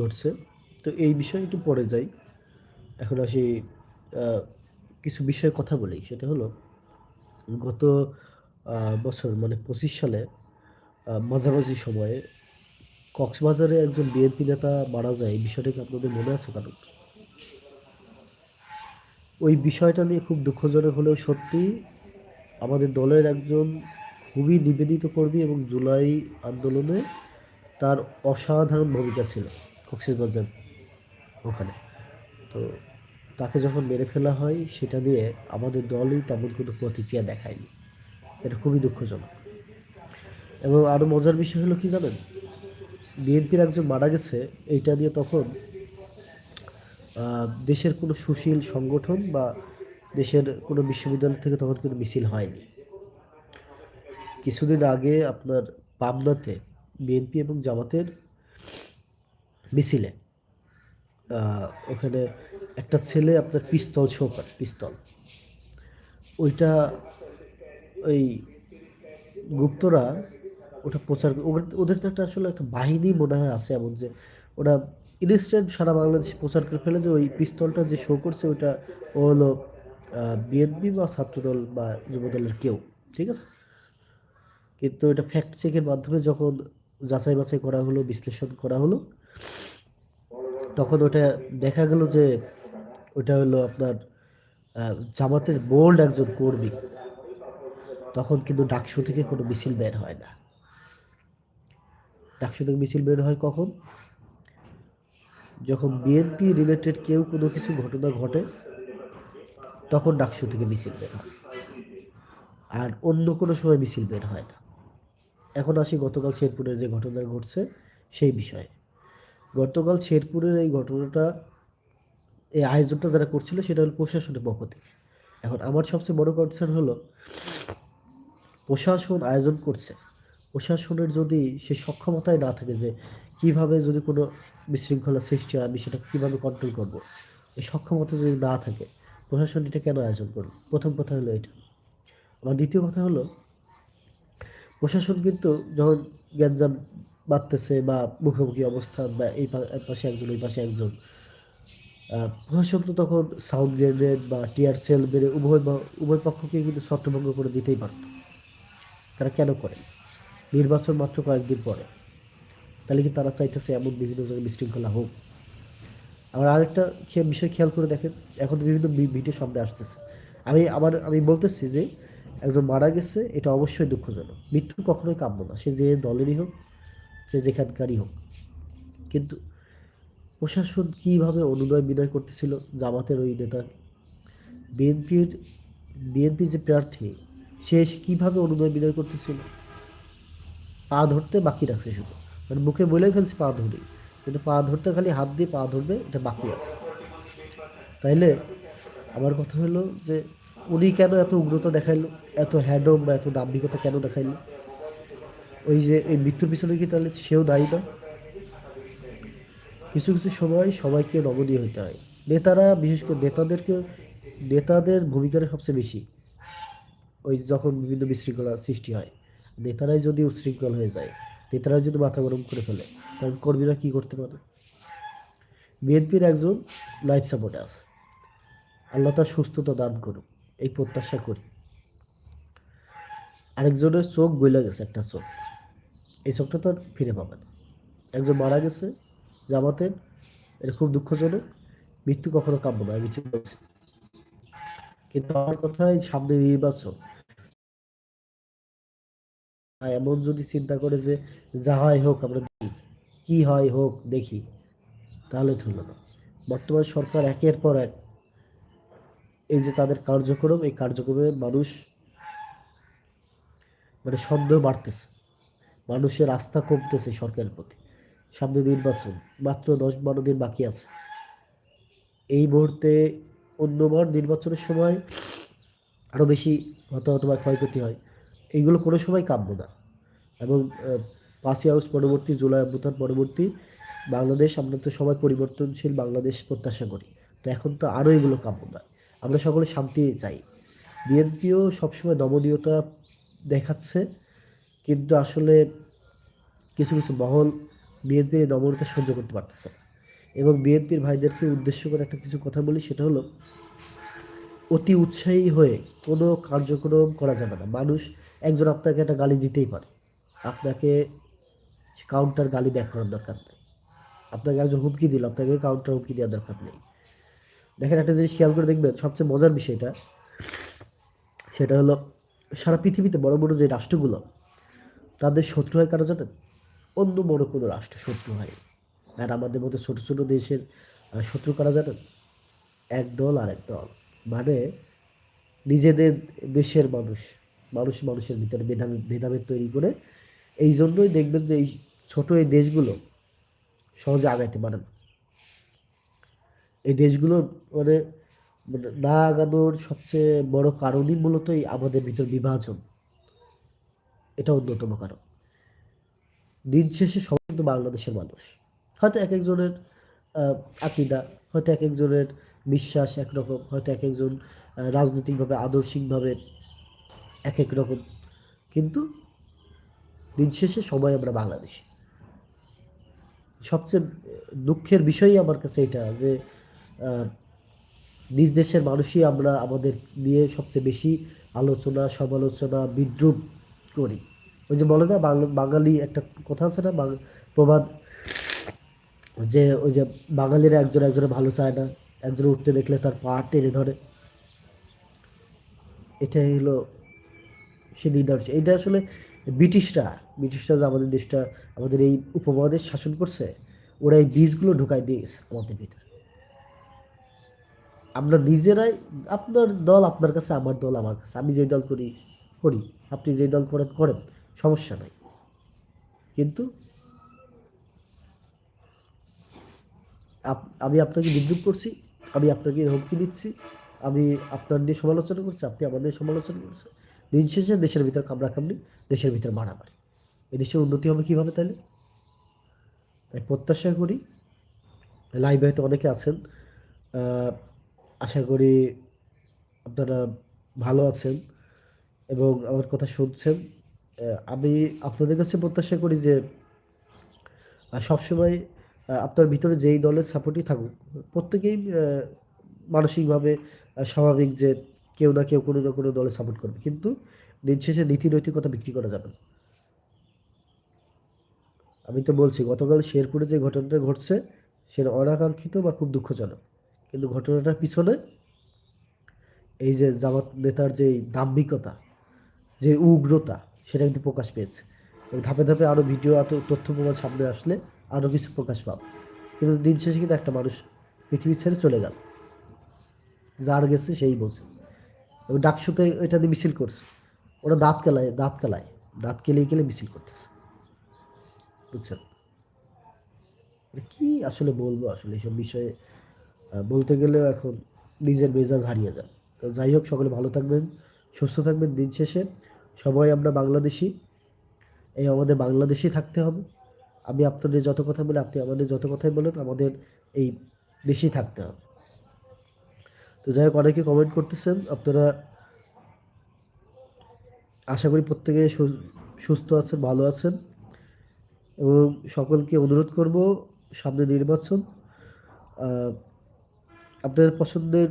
ঘটছে। তো এই বিষয়ে একটু পরে যাই। এখন আসি কিছু বিষয়ে কথা বলি। সেটা হলো, গত বছর মানে পঁচিশ সালে মাঝামাঝি সময়ে কক্সবাজারে একজন বিএনপি নেতা মারা যায়। এই বিষয়টা কি আপনাদের মনে আছে কারণ ওই বিষয়টা নিয়ে খুব দুঃখজনক হলেও সত্যি আমাদের দলের একজন খুবই নিবেদিত কর্মী এবং জুলাই আন্দোলনে তার অসাধারণ ভূমিকা ছিল। কক্সবাজার ওখানে। তো তাকে যখন মেরে ফেলা হয়, সেটা নিয়ে আমাদের দলই তেমন কোনো প্রতিক্রিয়া দেখায়নি। এটা খুবই দুঃখজনক। এবং আরও মজার বিষয় হলো কি জানেন? বিএনপির একজন মারা গেছে, এইটা নিয়ে তখন দেশের কোনো সুশীল সংগঠন বা দেশের কোনো বিশ্ববিদ্যালয় থেকে তখন কোনো মিছিল হয়নি। কিছুদিন আগে আপনার পাবনাতে বিএনপি এবং জামাতের মিছিলে ওখানে একটা ছেলে আপনার পিস্তল করে পিস্তল। ওইটা ওই গুপ্তরা ওটা প্রচার ওদের তো একটা আসলে একটা বাহিনী মনে হয় আছে এমন যে ওরা ইনস্ট্যান্ট সারা বাংলাদেশে প্রচার করে ফেলে যে ওই পিস্তলটা যে শো করছে ওইটা ও হলো বিএনপি বা ছাত্রদল বা যুবদলের কেউ, ঠিক আছে? কিন্তু এটা ফ্যাক্ট চেকের মাধ্যমে যখন যাচাই বাছাই করা হলো, বিশ্লেষণ করা হলো তখন ওটা দেখা গেল যে ওটা হলো আপনার জামাতের বোল্ড একজন কর্মী। তখন কিন্তু ডাকসু থেকে কোনো মিছিল বের হয় না। ডাকসু থেকে মিছিল বের হয় কখন? যখন বিএনপি রিলেটেড কেউ কোনো কিছু ঘটনা ঘটে, তখন ডাকসু থেকে মিছিল বের হয়। আর অন্য কোনো সময় মিছিল বের হয় না। এখন আসি গতকাল শেরপুরের যে ঘটনা ঘটছে, সেই বিষয়ে। গতকাল শেরপুরের এই ঘটনাটা, এই আয়োজনটা যারা করছিল, সেটা হলো প্রশাসনের পক্ষ থেকে। এখন আমার সবচেয়ে বড় কনসার্ন হলো, প্রশাসন আয়োজন করছে। প্রশাসনের যদি সে সক্ষমতায় না থাকে যে কীভাবে যদি কোনো বিশৃঙ্খলা সৃষ্টি হয়, আমি সেটা কীভাবে কন্ট্রোল করব? এই সক্ষমতা যদি না থাকে, প্রশাসন এটা কেন আয়োজন করবে প্রথম কথা হলো এটা। আমার দ্বিতীয় কথা হলো, প্রশাসন কিন্তু যখন গ্যাঞ্জাম বাড়তেছে বা মুখোমুখি অবস্থান বা এই পাশে একজন ওই পাশে একজন। আহ, প্রশাসন তো তখন সাউন্ড গ্রেনেড বা টিয়ার সেল বেড়ে উভয় উভয় পক্ষকে কিন্তু ছত্রভঙ্গ করে দিতেই পারত। তারা কেন করে? নির্বাচন মাত্র কয়েকদিন পরে। তাহলে কি তারা চাইতেছে এমন বিভিন্ন জায়গায় বিশৃঙ্খলা হোক? আবার আরেকটা বিষয় খেয়াল করে দেখেন এখন বিভিন্ন ভিডিও শব্দে আসতেছে। আমি আমার আমি বলতেছি যে একজন মারা গেছে এটা অবশ্যই দুঃখজনক। মৃত্যু কখনোই কাম্য না। সে যে দলেরই হোক সে যেখানকারই হোক। কিন্তু প্রশাসন কীভাবে অনুনয় বিনয় করতেছিল জামাতের ওই নেতা? বিএনপির, বিএনপি যে প্রার্থী, সে কীভাবে অনুনয় বিনয় করতেছিল? পা ধরতে বাকি রাখছে শুধু। মানে মুখে বলেই ফেলছে পা ধরি কিন্তু পা ধরতে খালি হাত দিয়ে পা ধরবে, এটা বাকি আছে। তাইলে আমার কথা হলো যে, উনি কেন এত উগ্রতা দেখাইলো? এত হ্যাডম বা এত দাম্ভিকতা কেন দেখাইলো? ওই যে এই মৃত্যুর পিছনে কি তাহলে সেও দায়ী না? কিছু কিছু সময় সবাইকে নমনীয় হতে হয়। নেতারা, বিশেষ করে নেতাদেরকে, নেতাদের ভূমিকাটা সবচেয়ে বেশি। ওই যখন বিভিন্ন বিশৃঙ্খলা সৃষ্টি হয়, নেতারাই যদি উশৃঙ্খল হয়ে যায়, নেতারাই যদি মাথা গরম করে ফেলে তখন কর্মীরা কী করতে পারে? বিএনপির একজন লাইফ সাপোর্টে আছে। আল্লাহ তার সুস্থতা দান করুক, এই প্রত্যাশা করি। আরেকজনের চোখ গইলা গেছে, একটা চোখ। এই চোখটা তো আর ফিরে পাবে না। একজন মারা গেছে জামাতের, এটা খুব দুঃখজনক। মৃত্যু কখনো কাম্য নয়, আমি ঠিক বলছি। কিন্তু আমার কথাই সামনে নির্বাচন। এমন যদি চিন্তা করে যে, যা হয় হোক, আমরা দেখি। কি হয় হোক, দেখি। তাহলে হলো না। বর্তমান সরকার একের পর এক এই যে তাদের কার্যক্রম, এই কার্যক্রমে মানুষ মানে সন্দেহ বাড়তেছে। মানুষের আস্থা কমতেছে সরকারের প্রতি। সামনে নির্বাচন, মাত্র দশ বারো দিন বাকি আছে। এই মুহূর্তে অন্যবার নির্বাচনের সময় আরও বেশি হতাহত বা ক্ষয়ক্ষতি হয়। এইগুলো কোনো সময় কাম্য না। এবং পাঁচই আগস্ট পরবর্তী, জুলাই অভ্যুত্থান পরবর্তী, বাংলাদেশ, আমরা তো সবাই পরিবর্তনশীল বাংলাদেশ প্রত্যাশা করি। তো এখন তো আরও এগুলো কাম্য না আমরা সকলে শান্তি চাই। বিএনপিও সবসময় দমনীয়তা দেখাচ্ছে। কিন্তু আসলে কিছু কিছু মহল বিএনপির এই দমনতা সহ্য করতে পারতেছে এবং বিএনপির ভাইদেরকে উদ্দেশ্য করে একটা কিছু কথা বলি, সেটা হলো, অতি উৎসাহী হয়ে কোনো কার্যক্রম করা যাবে না। মানুষ একজন আপনাকে একটা গালি দিতেই পারে। আপনাকে কাউন্টার গালি ব্যাক করার দরকার নেই। আপনাকে একজন হুমকি দিল, আপনাকে কাউন্টার হুমকি দেওয়ার দরকার নেই। দেখেন একটা জিনিস খেয়াল করে দেখবেন, সবচেয়ে মজার বিষয়টা, সেটা হলো, সারা পৃথিবীতে বড় বড় যে রাষ্ট্রগুলো তাদের শত্রু হয় কারা জানেন? অন্য বড় কোনো রাষ্ট্র শত্রু হয় আর আমাদের মতো ছোটো ছোটো দেশের শত্রু কারা জানেন? এক দল আর এক দল। মানে নিজেদের দেশের মানুষ মানুষ মানুষের ভিতরে ভেদাভেদ ভেদাভেদ তৈরি করে এই জন্যই দেখবেন যে এই ছোটো এই দেশগুলো সহজে আগাইতে পারে না। এই দেশগুলো মানে না আগানোর সবচেয়ে বড় কারণই মূলত এই আমাদের ভিতর বিভাজন। এটা অন্যতম কারণ। দিন শেষে সবাই কিন্তু বাংলাদেশের মানুষ। হয়তো এক একজনের আকিদা, হয়তো এক একজনের বিশ্বাস একরকম, হয়তো এক একজন রাজনৈতিকভাবে আদর্শিকভাবে এক এক রকম। কিন্তু দিন শেষে সবাই আমরা বাংলাদেশি। সবচেয়ে দুঃখের বিষয়ই আমার কাছে এটা যে নিজ দেশের মানুষই আমরা আমাদের নিয়ে সবচেয়ে বেশি আলোচনা, সমালোচনা, বিদ্রুপ করি। ওই যে বলে না বাঙালি একটা কথা আছে না প্রবাদ, যে ওই যে বাঙালিরা একজন একজনের ভালো চায় না একজন উঠতে দেখলে তার পা টেনে ধরে। এটাই হলো সে নিদর্শন এটা আসলে ব্রিটিশরা ব্রিটিশরা যে আমাদের দেশটা, আমাদের এই উপমহাদেশ শাসন করছে, ওরা এই বীজগুলো ঢুকাই দিয়ে গেছে আমাদের ভিতরে। আমরা নিজেরাই, আপনার দল আপনার কাছে, আমার দল আমার কাছে, আমি যেই দল করি করি। আপনি যে দল করেন করেন, সমস্যা নাই। কিন্তু আমি আপনাকে বিদ্রুপ করছি, আমি আপনাকে হুমকি দিচ্ছি, আমি আপনার নিয়ে সমালোচনা করছি, আপনি আমাদের সমালোচনা করছেন। দিন শেষে দেশের ভিতর কামড়াকামড়ি দেশের ভিতর মারামারি। এই দেশের উন্নতি হবে কীভাবে তাহলে? তাই প্রত্যাশা করি, লাইভে হয়তো অনেকে আছেন আশা করি আপনারা ভালো আছেন। এবং আমার কথা শুনছেন আমি আপনাদের কাছে প্রত্যাশা করি যে সবসময় আপনার ভিতরে যেই দলের সাপোর্টই থাকুক, প্রত্যেকেই মানসিকভাবে স্বাভাবিক যে কেউ না কেউ কোনো না কোনো দলে সাপোর্ট করবে। কিন্তু দিন শেষে নীতি নৈতিকতা বিক্রি করা যাবে আমি তো বলছি, গতকাল শেরপুরে যে ঘটনাটা ঘটছে, সেটা অনাকাঙ্ক্ষিত বা খুব দুঃখজনক। কিন্তু ঘটনাটার পিছনে এই যে জামাত নেতার যে দাম্ভিকতা যে উগ্রতা, সেটা কিন্তু প্রকাশ পেয়েছে। ধাপে ধাপে আরও ভিডিও এত তথ্য প্রমাণ সামনে আসলে আরও কিছু প্রকাশ পাবে। কিন্তু দিন শেষে কিন্তু একটা মানুষ পৃথিবী ছেড়ে চলে গেল। যার গেছে সেই বোঝে। এবং ডাকসুতে এটা দিয়ে মিছিল করছে। ওরা দাঁত কেলায় দাঁত কেলায়। দাঁত কেলেই কেলে মিছিল করতেছে। বুঝছেন? মানে কি আসলে বলব আসলে এইসব বিষয়ে? বলতে গেলেও এখন নিজের মেজাজ হারিয়ে তো যাই হোক, সকলে ভালো থাকবেন। সুস্থ থাকবেন দিন শেষে। সবাই আমরা বাংলাদেশি। এই আমাদের বাংলাদেশি থাকতে হবে। আমি আপনাদের যত কথা বলি, আপনি আমাদের যত কথাই বলেন, আমাদের এই দেশেই থাকতে হবে। তো যাই হোক, অনেকে কমেন্ট করতেছেন, আপনারা আশা করি প্রত্যেকে সুস্থ আছেন, ভালো আছেন। এবং সকলকে অনুরোধ করব সামনে নির্বাচন। আপনাদের পছন্দের